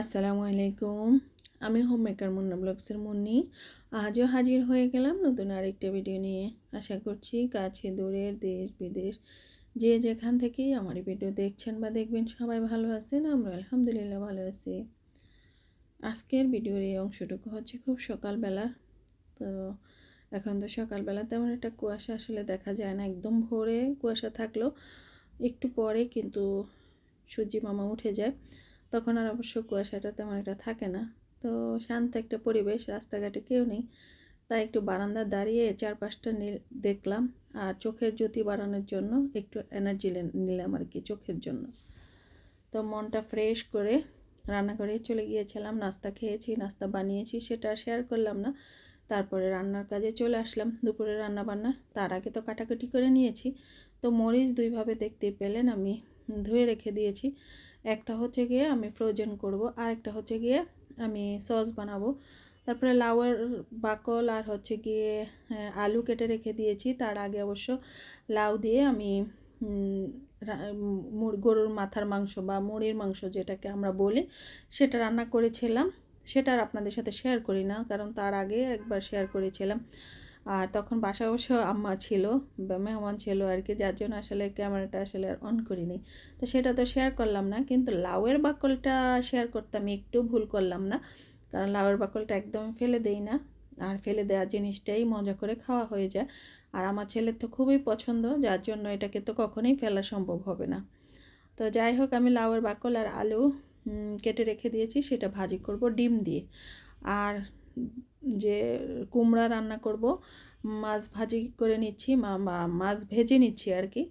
আসসালামু আলাইকুম আমি হোম মেকার মুন্না ব্লগসের মুন্নি। আজও হাজির হয়ে গেলাম নতুন আরেকটা ভিডিও নিয়ে। আশা করছি কাছে দূরের দেশ, বিদেশ, যে যেখান থেকেই আমার ভিডিও দেখছেন বা দেখবেন সবাই ভালো আছেন, আমরা আলহামদুলিল্লাহ ভালো আছি। আজকের ভিডিওর এই অংশটুকু হচ্ছে খুব সকালবেলা। তো এখন তো সকালবেলা তেমন একটা কুয়াশা আসলে দেখা যায় না, একদম ভোরে কুয়াশা থাকলেও একটু পরে কিন্তু সূর্যি মামা উঠে যায়। তখন আর অবশ্য কুয়াশাটা তেমন একটা থাকে না। তো শান্ত একটা পরিবেশ, রাস্তাঘাটে কেউ নেই। তাই একটু বারান্দা দাঁড়িয়ে চারপাশটা দেখলাম আর চোখের জ্যোতি বাড়ানোর জন্য একটু এনার্জি নিলাম আর কি চোখের জন্য। তো মনটা ফ্রেশ করে রান্না করে চলে গিয়েছিলাম, নাস্তা খেয়েছি, নাস্তা বানিয়েছি সেটা শেয়ার করলাম না। তারপরে রান্নার কাজে চলে আসলাম দুপুরে রান্না বান্না তার আগে তো কাটাকুটি করে নিয়েছি। তো মরিচ দুইভাবে দেখতে পেলেন, আমি ধুয়ে রেখে দিয়েছি। একটা হচ্ছে গিয়ে আমি ফ্রোজেন করব, আর একটা হচ্ছে গিয়ে আমি সস বানাবো। তারপরে লাউয়ের বাকল আর হচ্ছে গিয়ে আলু কেটে রেখে দিয়েছি। তার আগে অবশ্য লাউ দিয়ে আমি গরুর মাথার মাংস বা মুড়ির মাংস যেটাকে আমরা বলি, সেটা রান্না করেছিলাম। সেটা আর আপনাদের সাথে শেয়ার করি না, কারণ তার আগে একবার শেয়ার করেছিলাম। আর তখন বাসা অবশ্য আম্মা ছিল মেহমান ছিল আর কি, যার জন্য আসলে ক্যামেরাটা আসলে আর অন করিনি। তো সেটা তো শেয়ার করলাম না, কিন্তু লাউয়ের বাকলটা শেয়ার করতে আমি একটু ভুল করলাম না, কারণ লাউয়ের বাকলটা একদম ফেলে দেই না, আর ফেলে দেওয়া জিনিসটাই মজা করে খাওয়া হয়ে যায়। আর আমার ছেলের তো খুবই পছন্দ, যার জন্য এটাকে তো কখনোই ফেলা সম্ভব হবে না। তো যাই হোক, আমি লাউয়ের বাকল আর আলু কেটে রেখে দিয়েছি, সেটা ভাজি করব ডিম দিয়ে। আর যে কুমড়া রান্না করব, মাছ ভাজি করে নিচ্ছি মাছ ভেজে নিচ্ছি আর কি।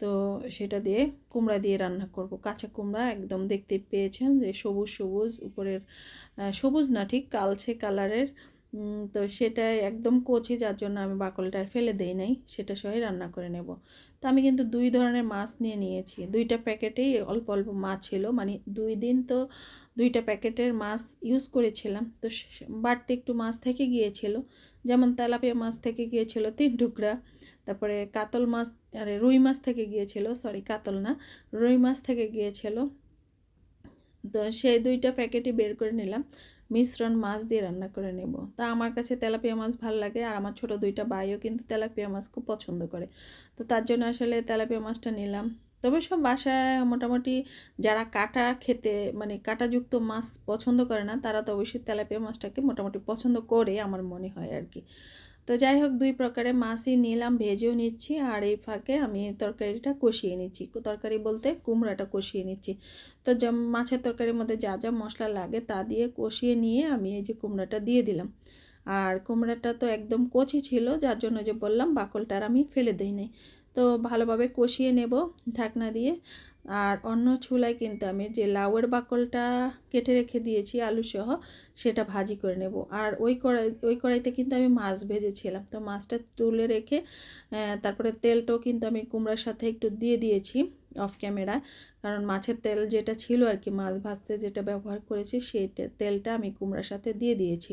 তো সেটা দিয়ে কুমড়া দিয়ে রান্না করব। কাঁচা কুমড়া একদম দেখতে পেয়েছেন যে সবুজ সবুজ, উপরের সবুজ না ঠিক কালছে কালারের। তো সেটা একদম কচি যার জন্য আমি বাকলটা ফেলে দেই নাই, সেটা সহই রান্না করে নেব। তো আমি কিন্তু দুই ধরনের মাছ নিয়ে নিয়েছি। দুইটা প্যাকেটেই অল্প অল্প মাছ ছিল মানে দুই দিন তো দুইটা প্যাকেটের মাছ ইউজ করেছিলাম। তো বাড়তি একটু মাছ থেকে গিয়েছিল, যেমন তেলাপিয়া মাছ থেকে গিয়েছিল তিন টুকরা, তারপরে কাতল মাছ, আরে রুই মাছ থেকে গিয়েছিল সরি কাতল না, রুই মাছ থেকে গিয়েছিল। তো সেই দুইটা প্যাকেটই বের করে নিলাম। মিশ্রণ মাছ দিয়ে রান্না করে নেব। তা আমার কাছে তেলাপিয়া মাছ ভালো লাগে আর আমার ছোট দুইটা বাইও কিন্তু তেলাপিয়া মাছ খুব পছন্দ করে। তো তার জন্য আসলে তেলাপিয়া মাছটা নিলাম। তবে সব বাসায় মোটামুটি যারা কাটা খেতে মানে কাটাযুক্ত মাছ পছন্দ করে না, তারা তো অবশ্যই তেলাপিয়া মাছটাকে মোটামুটি পছন্দ করে আমার মনে হয় আর কি। তো যাই হোক দুই প্রকারের মাছই নিলাম, ভেজেও নিচ্ছি আর এই ফাঁকে আমি তরকারিটা কষিয়ে নিচ্ছি। তরকারি বলতে কুমড়াটা কষিয়ে নিচ্ছি। তো মাছের তরকারির মধ্যে যা যা মশলা লাগে তা দিয়ে কষিয়ে নিয়ে আমি এই যে কুমড়াটা দিয়ে দিলাম। আর কুমড়াটা তো একদম কচি ছিল, যার জন্য যে বললাম বাকলটার আমি ফেলে দিই নাই তো ভালোভাবে কষিয়ে নেব ঢাকনা দিয়ে। আর অন্য চুলায় কিন্তু আমি যে লাউয়ের বাকলটা কেটে রেখে দিয়েছি আলু সহ, সেটা ভাজি করে নেব। আর ওই কড়াই, ওই কড়াইতে কিন্তু আমি মাছ ভেজেছিলাম। তো মাছটা তুলে রেখে তারপরে তেলটাও কিন্তু আমি কুমড়ার সাথে একটু দিয়ে দিয়েছি। অফ ক্যামেরা কারণ মাছের তেল যেটা ছিল আর কি, মাছ ভাজতে যেটা ব্যবহার করেছি সেই তেলটা আমি কুমড়ার সাথে দিয়ে দিয়েছি।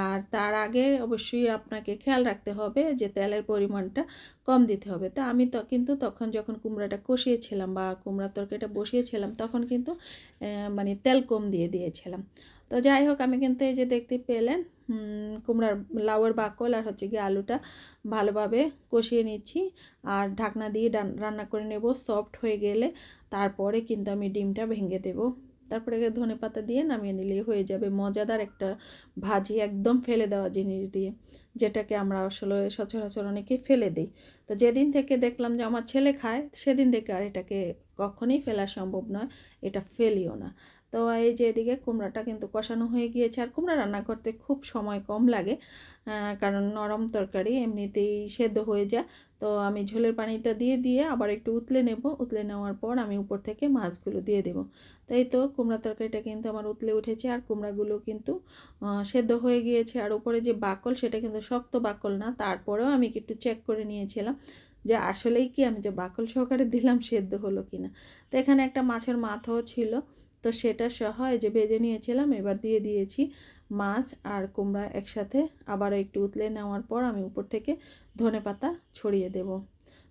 আর তার আগে অবশ্যই আপনাকে খেয়াল রাখতে হবে যে তেলের পরিমাণটা কম দিতে হবে। তা আমি তো কিন্তু তখন যখন কুমড়াটা কষিয়েছিলাম বা কুমড়ার তরকারিটা বসিয়েছিলাম, তখন কিন্তু মানে তেল কম দিয়ে দিয়েছিলাম। তো যাই হোক, আমি কিন্তু এই যে দেখতে পেলেন কুমড়ার লাউয়ের বাকল আর হচ্ছে গিয়ে আলুটা ভালোভাবে কষিয়ে নিচ্ছি। আর ঢাকনা দিয়ে রান্না করে নেব সফট হয়ে গেলে। তারপরে কিন্তু আমি ডিমটা ভেঙে দেব। তারপরে ধনে পাতা দিয়ে নামিয়ে নিলেই হয়ে যাবে মজাদার একটা ভাজি, একদম ফেলে দেওয়া জিনিস দিয়ে, যেটাকে আমরা আসলে সচরাচর অনেকেই ফেলে দিই। তো যেদিন থেকে দেখলাম যে আমার ছেলে খায়, সেদিন থেকে আর এটাকে কখনোই ফেলা সম্ভব নয়, এটা ফেলিও না। তো এই যে এদিকে কুমড়াটা কিন্তু কষানো হয়ে গিয়েছে আর কুমড়া রান্না করতে খুব সময় কম লাগে কারণ নরম তরকারি এমনিতেই সেদ্ধ হয়ে যায়। তো আমি ঝোলের পানিটা দিয়ে দিয়ে আবার একটু উতলে নেব। উতলে নেওয়ার পর আমি উপর থেকে মাছগুলো দিয়ে দেব। তাই তো কুমড়া তরকারিটা কিন্তু আমার উতলে উঠেছে আর কুমড়াগুলো কিন্তু সেদ্ধ হয়ে গিয়েছে। আর উপরে যে বাকল সেটা কিন্তু শক্ত বাকল না, তারপরেও আমি একটু চেক করে নিয়েছিলাম যে আসলেই কি আমি যে বাকল সহকারে দিলাম সেদ্ধ হলো কি না তো এখানে একটা মাছের মাথাও ছিল। তো সেটা সহ যে ভেজে নিয়েছিলাম, এবার দিয়ে দিয়েছি মাছ আর কুমড়া একসাথে। আবারও একটু উতলে নেওয়ার পর আমি উপর থেকে ধনে পাতা ছড়িয়ে দেব।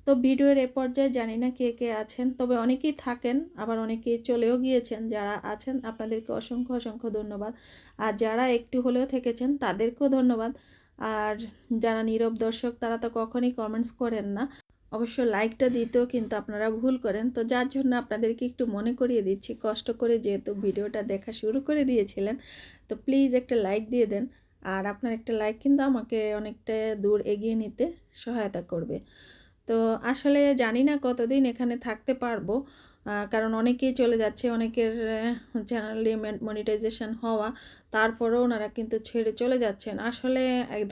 তো ভিডিওর এ পর্যায়ে জানি না কে কে আছেন, তবে অনেকেই থাকেন, আবার অনেকেই চলেও গিয়েছেন। যারা আছেন, আপনাদেরকে অসংখ্য অসংখ্য ধন্যবাদ। আর যারা একটু হলেও থেকেছেন, তাদেরকেও ধন্যবাদ। আর যারা নীরব দর্শক, তারা তো কখনই কমেন্টস করেন না। অবশ্য লাইকটা দিতেও কিন্তু আপনারা ভুল করেন। তো যার জন্য আপনাদেরকে একটু মনে করিয়ে দিচ্ছি, কষ্ট করে যেহেতু ভিডিওটা দেখা শুরু করে দিয়েছিলেন, তো প্লিজ একটা লাইক দিয়ে দেন। আর আপনার একটা লাইক কিন্তু আমাকে অনেকটা দূর এগিয়ে নিতে সহায়তা করবে। তো আসলে জানি না কতদিন এখানে থাকতে পারব। কারণ অনেকেই চলে যাচ্ছে, অনেকের চ্যানেলে মনিটাইজেশন হওয়া, তারপরেও ওনারা কিন্তু ছেড়ে চলে যাচ্ছেন। আসলে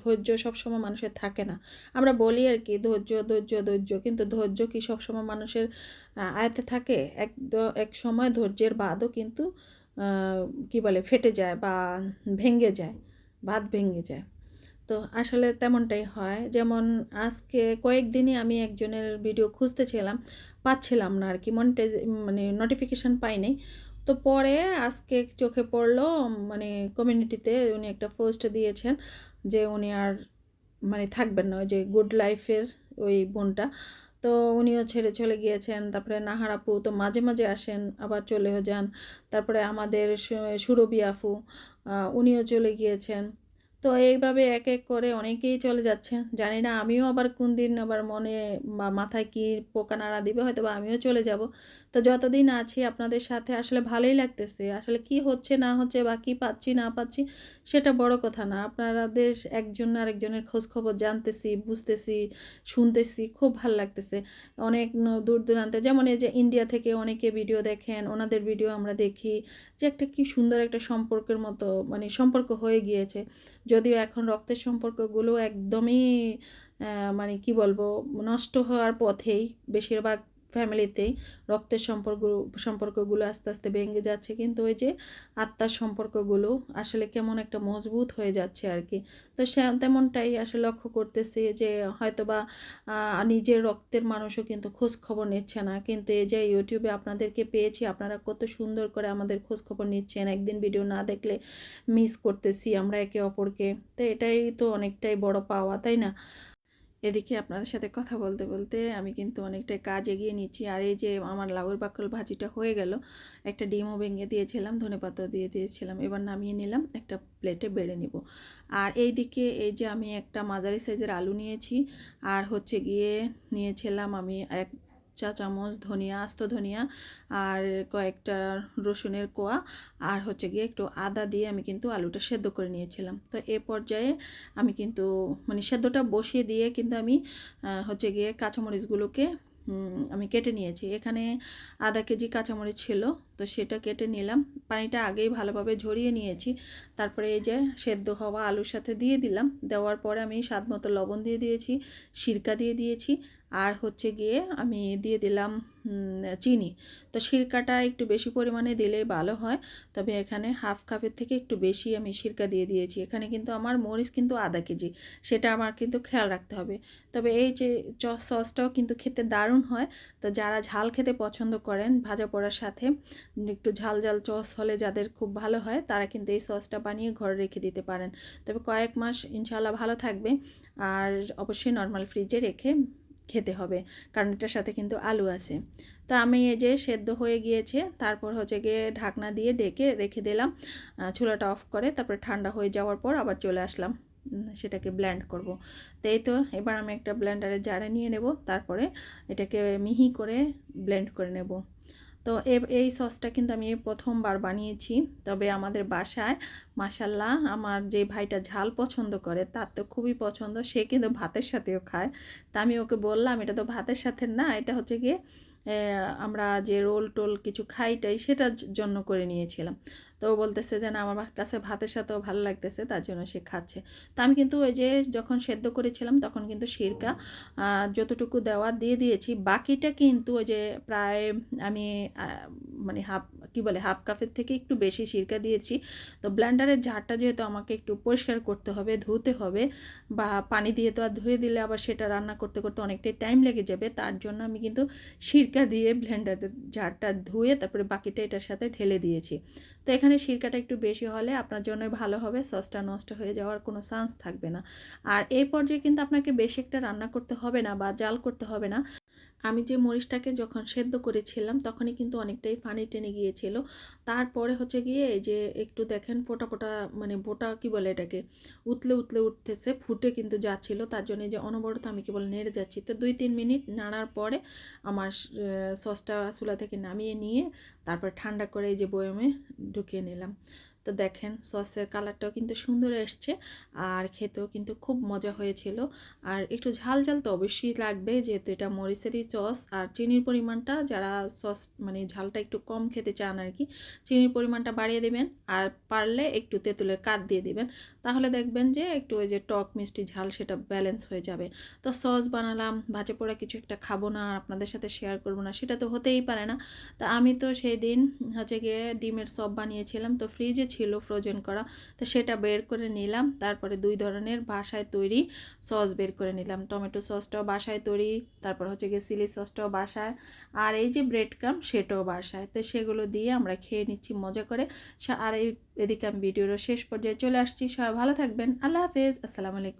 ধৈর্য সবসময় মানুষের থাকে না। আমরা বলি আর কি, ধৈর্য ধৈর্য ধৈর্য, কিন্তু ধৈর্য কি সবসময় মানুষের আয়তে থাকে? এক এক সময় ধৈর্যের বাদও কিন্তু কি বলে, ফেটে যায় বা ভেঙে যায়, বাদ ভেঙে যায়। তো আসলে তেমনটাই হয়। যেমন আজকে কয়েকদিনই আমি একজনের ভিডিও খুঁজতেছিলাম, পাচ্ছিলাম না আর কি মনিটাইজ মানে নোটিফিকেশান পাইনি। তো পরে আজকে চোখে পড়ল মানে কমিউনিটিতে উনি একটা পোস্ট দিয়েছেন যে উনি আর মানে থাকবেন না, ওই যে গুড লাইফের ওই বোনটা। তো উনিও ছেড়ে চলে গিয়েছেন, তারপরে নাহারাপু তো মাঝে মাঝে আসেন, আবার চলেও যান। তারপরে আমাদের সুরবি আফু উনিও চলে গিয়েছেন। তো এইভাবে এক এক করে অনেকেই চলে যাচ্ছে। জানি না আমিও আবার কোন দিন আবার মনে বা মাথায় কি পোকা নাড়া দিবে হয়তো বা আমিও চলে যাব। তো যতদিন আছি আপনাদের সাথে, আসলে ভালোই লাগতেছে। আসলে কি হচ্ছে, না হচ্ছে বা কী পাচ্ছি, না পাচ্ছি, সেটা বড় কথা না। আপনাদের একজন আরেকজনের খোঁজ খবর জানতেছি, বুঝতেছি, শুনতেছি, খুব ভালো লাগতেছে। অনেক দূর দূরান্তে, যেমন এই যে ইন্ডিয়া থেকে অনেকে ভিডিও দেখেন, ওনাদের ভিডিও আমরা দেখি যে একটা কি সুন্দর একটা সম্পর্কের মতো মানে সম্পর্ক হয়ে গিয়েছে। যদিও এখন রক্তের সম্পর্কগুলো একদমই মানে কি বলব, নষ্ট হওয়ার পথেই বেশিরভাগ ফ্যামিলিতেই রক্তের সম্পর্ক সম্পর্কগুলো আস্তে আস্তে ভেঙে যাচ্ছে। কিন্তু ওই যে আত্মার সম্পর্কগুলো আসলে কেমন একটা মজবুত হয়ে যাচ্ছে আর কি। তো সে, তেমনটাই আসলে লক্ষ্য করতেছি যে হয়তো বা নিজের রক্তের মানুষও কিন্তু খোঁজ খবর নিচ্ছে না। কিন্তু এই যে ইউটিউবে আপনাদেরকে পেয়েছি, আপনারা কত সুন্দর করে আমাদের খোঁজ খবর নিচ্ছেন। একদিন ভিডিও না দেখলে মিস করতেছি আমরা একে অপরকে। তো এটাই তো অনেকটাই বড় পাওয়া, তাই না? এদিকে আপনাদের সাথে কথা বলতে বলতে আমি কিন্তু অনেকটাই কাজ এগিয়ে নিচ্ছি। আর এই যে আমার লাউর বাকল ভাজিটা হয়ে গেল, একটা ডিমও ভেঙে দিয়েছিলাম, ধনে পাতা দিয়ে দিয়েছিলাম। এবার নামিয়ে নিলাম, একটা প্লেটে বেড়ে নিব। আর এই দিকে এই যে আমি একটা মাঝারি সাইজের আলু নিয়েছি, আর হচ্ছে গিয়ে নিয়েছিলাম আমি এক চা চামচ, ধনিয়া, আস্ত ধনিয়া আর কয়েকটা রসুনের কোয়া আর হচ্ছে গিয়ে একটু আদা দিয়ে আমি কিন্তু আলুটা সেদ্ধ করে নিয়েছিলাম। তো এ পর্যায়ে আমি কিন্তু মানে সেদ্ধটা বসিয়ে দিয়ে কিন্তু আমি হচ্ছে গিয়ে কাঁচামরিচগুলোকে আমি কেটে নিয়েছি। এখানে আধা কেজি কাঁচামরিচ ছিল। তো সেটা কেটে নিলাম। পানিটা আগেই ভালোভাবে ঝরিয়ে নিয়েছি। তারপরে এই যে সেদ্ধ হওয়া আলুর সাথে দিয়ে দিলাম। দেওয়ার পরে আমি স্বাদ মতো লবণ দিয়ে দিয়েছি, সিরকা দিয়ে দিয়েছি আর হচ্ছে গিয়ে আমি দিয়ে দিলাম চিনি। তো সিরকাটা একটু বেশি পরিমাণে দিলেই ভালো হয়। তবে এখানে হাফ কাপের থেকে একটু বেশি আমি সিরকা দিয়ে দিয়েছি। এখানে কিন্তু আমার মরিচ কিন্তু আধা কেজি, সেটা আমার কিন্তু খেয়াল রাখতে হবে। তবে এই যে সসটাও কিন্তু খেতে দারুণ হয়। তো যারা ঝাল খেতে পছন্দ করেন ভাজা পড়ার সাথে একটু ঝাল ঝাল চস হলে যাদের খুব ভালো হয়, তারা কিন্তু এই সসটা বানিয়ে ঘরে রেখে দিতে পারেন। তবে কয়েক মাস ইনশাল্লাহ ভালো থাকবে আর অবশ্যই নর্মাল ফ্রিজে রেখে খেতে হবে, কারণ এটার সাথে কিন্তু আলু আছে। তো আমি এই যে সেদ্ধ হয়ে গিয়েছে, তারপর হচ্ছে গিয়ে ঢাকনা দিয়ে ডেকে রেখে দিলাম চুলাটা অফ করে, তারপরে ঠান্ডা হয়ে যাওয়ার পর আবার চলে আসলাম সেটাকে ব্ল্যান্ড করব। তো এই তো, এবার আমি একটা ব্ল্যান্ডারে জারে নিয়ে নেব, তারপরে এটাকে মিহি করে ব্লেন্ড করে নেব। তো এই সসটা কিন্তু আমি প্রথমবার বানিয়েছি। তবে আমাদের বাসায় মাসাল্লাহ আমার যে ভাইটা ঝাল পছন্দ করে, তার তো খুবই পছন্দ। সে কিন্তু ভাতের সাথেও খায়। তা আমি ওকে বললাম, এটা তো ভাতের সাথে না, এটা হচ্ছে গিয়ে আমরা যে রোল টোল কিছু খাইটাই সেটার জন্য করে নিয়েছিলাম। তো বলতেছে যে, না, আমার কাছে ভাতের সাথেও ভালো লাগতেছে, তার জন্য সে খাচ্ছে। তো আমি কিন্তু ওই যে যখন সেদ্ধ করেছিলাম, তখন কিন্তু সিরকা যতটুকু দেওয়া দিয়ে দিয়েছি, বাকিটা কিন্তু ওই যে প্রায় আমি মানে হাফ, কি বলে, হাফ কাপের থেকে একটু বেশি সিরকা দিয়েছি। তো ব্ল্যান্ডারের ঝাড়টা যেহেতু আমাকে একটু পরিষ্কার করতে হবে, ধুতে হবে বা পানি দিয়ে তো আর ধুয়ে দিলে আবার সেটা রান্না করতে করতে অনেকটাই টাইম লেগে যাবে, তার জন্য আমি কিন্তু সিরকা দিয়ে ব্ল্যান্ডারের ঝাড়টা ধুয়ে তারপরে বাকিটা এটার সাথে ঢেলে দিয়েছি। তো এখানে সিরকাটা একটু বেশি হলে আপনার জন্য ভালো হবে, সসটা নষ্ট হয়ে যাওয়ার কোনো চান্স থাকবে না। আর এই পর্যায়ে কিন্তু আপনাকে বেশি একটা রান্না করতে হবে না বা জাল করতে হবে না আমি যে মরিচটাকে যখন সেদ্ধ করেছিলাম, তখনই কিন্তু অনেকটাই পানি টেনে গিয়েছিল। তারপরে হচ্ছে গিয়ে এই যে একটু দেখেন ফোটা ফোটা মানে বোটা কি বলে এটাকে, উতলে উতলে উঠতেছে, ফুটে কিন্তু যাচ্ছিল। তার জন্য যে অনবরত আমি কেবল নেড়ে যাচ্ছি। তো দুই তিন মিনিট নাড়ার পরে আমার সসটা চুলা থেকে নামিয়ে নিয়ে তারপর ঠান্ডা করে এই যে বয়মে ঢুকিয়ে নিলাম। তো দেখেন সসের কালারটাও কিন্তু সুন্দর এসছে আর খেতেও কিন্তু খুব মজা হয়েছিল। আর একটু ঝাল ঝাল তো অবশ্যই লাগবে যেহেতু এটা মরিচেরই সস। আর চিনির পরিমাণটা যারা সস মানে ঝালটা একটু কম খেতে চান আর কি, চিনির পরিমাণটা বাড়িয়ে দেবেন আর পারলে একটু তেঁতুলের কাঠ দিয়ে দিবেন। তাহলে দেখবেন যে একটু ওই যে টক মিষ্টি ঝাল সেটা ব্যালেন্স হয়ে যাবে। তো সস বানালাম, ভাজা পোড়া কিছু একটা খাব না আর আপনাদের সাথে শেয়ার করব না, সেটা তো হতেই পারে না। তা আমি তো সেই দিন হচ্ছে গিয়ে ডিমের সব বানিয়েছিলাম, তো ফ্রিজে ছিল ফ্রোজেন করা। তো সেটা বের করে নিলাম, তারপরে দুই ধরনের বাসায় তৈরি সস বের করে নিলাম। টমেটো সসটাও বাসায় তৈরি, তারপর হচ্ছে গিয়ে চিলি সসটাও বাসায়। আর এই যে ব্রেড ক্রাম সেটাও বাসায়। তো সেগুলো দিয়ে আমরা খেয়ে নিচ্ছি, মজা করে। আর এই এদিকে আমি ভিডিওর শেষ পর্যায়ে চলে আসছি। সবাই ভালো থাকবেন। আল্লাহ হাফেজ। আসসালামু আলাইকুম।